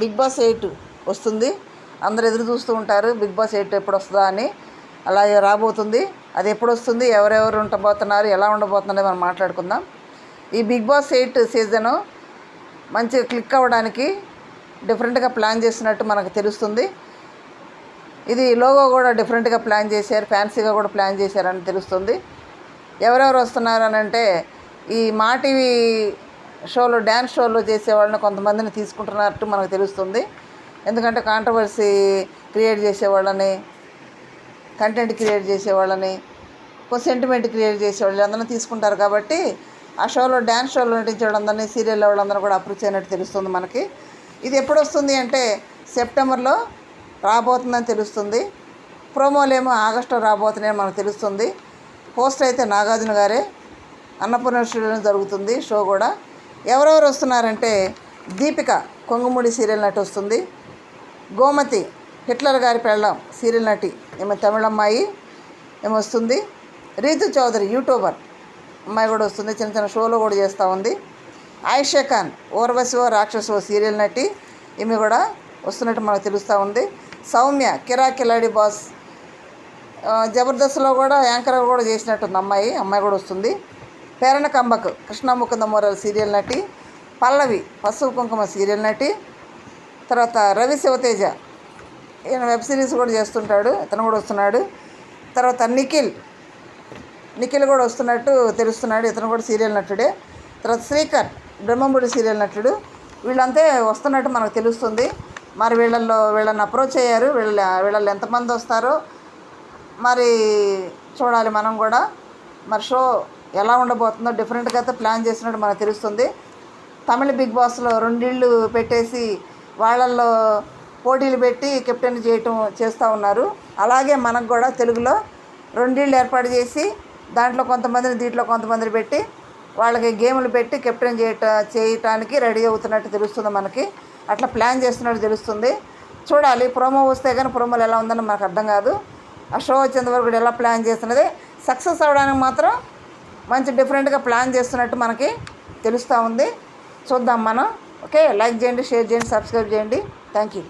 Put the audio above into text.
Big Boss eight వస్తుంది. అందరు ఎదురు చూస్తూ ఉంటారు బిగ్ బాస్ ఎయిట్ ఎప్పుడు వస్తుందా అని. అలాగే రాబోతుంది. అది ఎప్పుడు వస్తుంది ఎవరెవరు ఉండబోతున్నారు ఎలా ఉండబోతున్నారో మనం మాట్లాడుకుందాం. ఈ బిగ్ బాస్ ఎయిట్ సీజను మంచిగా క్లిక్ అవ్వడానికి డిఫరెంట్గా ప్లాన్ చేసినట్టు మనకు తెలుస్తుంది. ఇది లోగో కూడా డిఫరెంట్గా ప్లాన్ చేశారు ఫ్యాన్సీగా కూడా ప్లాన్ చేశారని తెలుస్తుంది. ఎవరెవరు వస్తున్నారు అని అంటే ఈ మా టీవీ షోలో డ్యాన్స్ షోలో చేసే వాళ్ళని కొంతమందిని తీసుకుంటున్నట్టు మనకు తెలుస్తుంది. ఎందుకంటే కాంట్రవర్సీ క్రియేట్ చేసే వాళ్ళని కంటెంట్ క్రియేట్ చేసే వాళ్ళని కొంచెం సెంటిమెంట్ క్రియేట్ చేసే వాళ్ళు అందరినీ తీసుకుంటారు కాబట్టి ఆ షోలో డ్యాన్స్ షోలో నటించే వాళ్ళందరినీ సీరియల్ వాళ్ళందరూ కూడా అప్రూవ్ చేయనట్టు తెలుస్తుంది మనకి. ఇది ఎప్పుడు వస్తుంది అంటే సెప్టెంబర్లో రాబోతుందని తెలుస్తుంది. ప్రోమోలేమో ఆగస్టులో రాబోతున్నాయని మనకు తెలుస్తుంది. పోస్ట్ అయితే నాగార్జున గారే అన్నపూర్ణ స్టూడియోలో జరుగుతుంది షో కూడా. ఎవరెవరు వస్తున్నారంటే దీపిక కొంగుముడి సీరియల్ నటి వస్తుంది. గోమతి హిట్లర్ గారి పెళ్ళం సీరియల్ నటి ఈమె తమిళమ్మాయి ఈమె వస్తుంది. రీతు చౌదరి యూట్యూబర్ అమ్మాయి కూడా వస్తుంది. చిన్న చిన్న షోలో కూడా చేస్తూ ఉంది. ఆయిషా ఖాన్ ఓర్వశివో రాక్షసో సీరియల్ నటి ఈమె కూడా వస్తున్నట్టు మనకు తెలుస్తూ ఉంది. సౌమ్య కిరా కిలాడి బాస్ జబర్దస్త్లో కూడా యాంకర్ కూడా చేసినట్టుంది అమ్మాయి. అమ్మాయి కూడా వస్తుంది. పేరణ కంబక్ కృష్ణ ముకుంద సీరియల్ నటి పల్లవి పసుపు కుంకుమ సీరియల్ నటి తర్వాత రవి శివతేజ. ఈయన వెబ్ సిరీస్ కూడా చేస్తుంటాడు ఇతను కూడా వస్తున్నాడు. తర్వాత నిఖిల్ నిఖిల్ కూడా వస్తున్నట్టు తెలుస్తున్నాడు ఇతను కూడా సీరియల్ నటుడే. తర్వాత శ్రీకర్ బ్రహ్మముడి సీరియల్ నటుడు. వీళ్ళంతే వస్తున్నట్టు మనకు తెలుస్తుంది. మరి వీళ్ళల్లో వీళ్ళని అప్రోచ్ అయ్యారు వీళ్ళ వీళ్ళల్లో ఎంతమంది వస్తారో మరి చూడాలి మనం కూడా. మరి షో ఎలా ఉండబోతుందో డిఫరెంట్గా అయితే ప్లాన్ చేసినట్టు మనకు తెలుస్తుంది. తమిళ బిగ్ బాస్లో రెండిళ్ళు పెట్టేసి వాళ్ళల్లో పోటీలు పెట్టి కెప్టెన్ చేయటం చేస్తూ ఉన్నారు. అలాగే మనకు కూడా తెలుగులో రెండిళ్ళు ఏర్పాటు చేసి దాంట్లో కొంతమందిని దీంట్లో కొంతమందిని పెట్టి వాళ్ళకి గేములు పెట్టి కెప్టెన్ చేయట చేయటానికి రెడీ అవుతున్నట్టు తెలుస్తుంది మనకి. అట్లా ప్లాన్ చేస్తున్నట్టు తెలుస్తుంది. చూడాలి ప్రోమో వస్తే కానీ ప్రోమోలు ఎలా ఉందని మనకు అర్థం కాదు. ఆ షో వచ్చేంత వరకు కూడా ఎలా ప్లాన్ చేస్తున్నది? సక్సెస్ అవ్వడానికి మాత్రం మంచి డిఫరెంట్గా ప్లాన్ చేస్తున్నట్టు మనకి తెలుస్తూ ఉంది. చూద్దాం మనం. ఓకే లైక్ చేయండి షేర్ చేయండి సబ్స్క్రైబ్ చేయండి. Thank you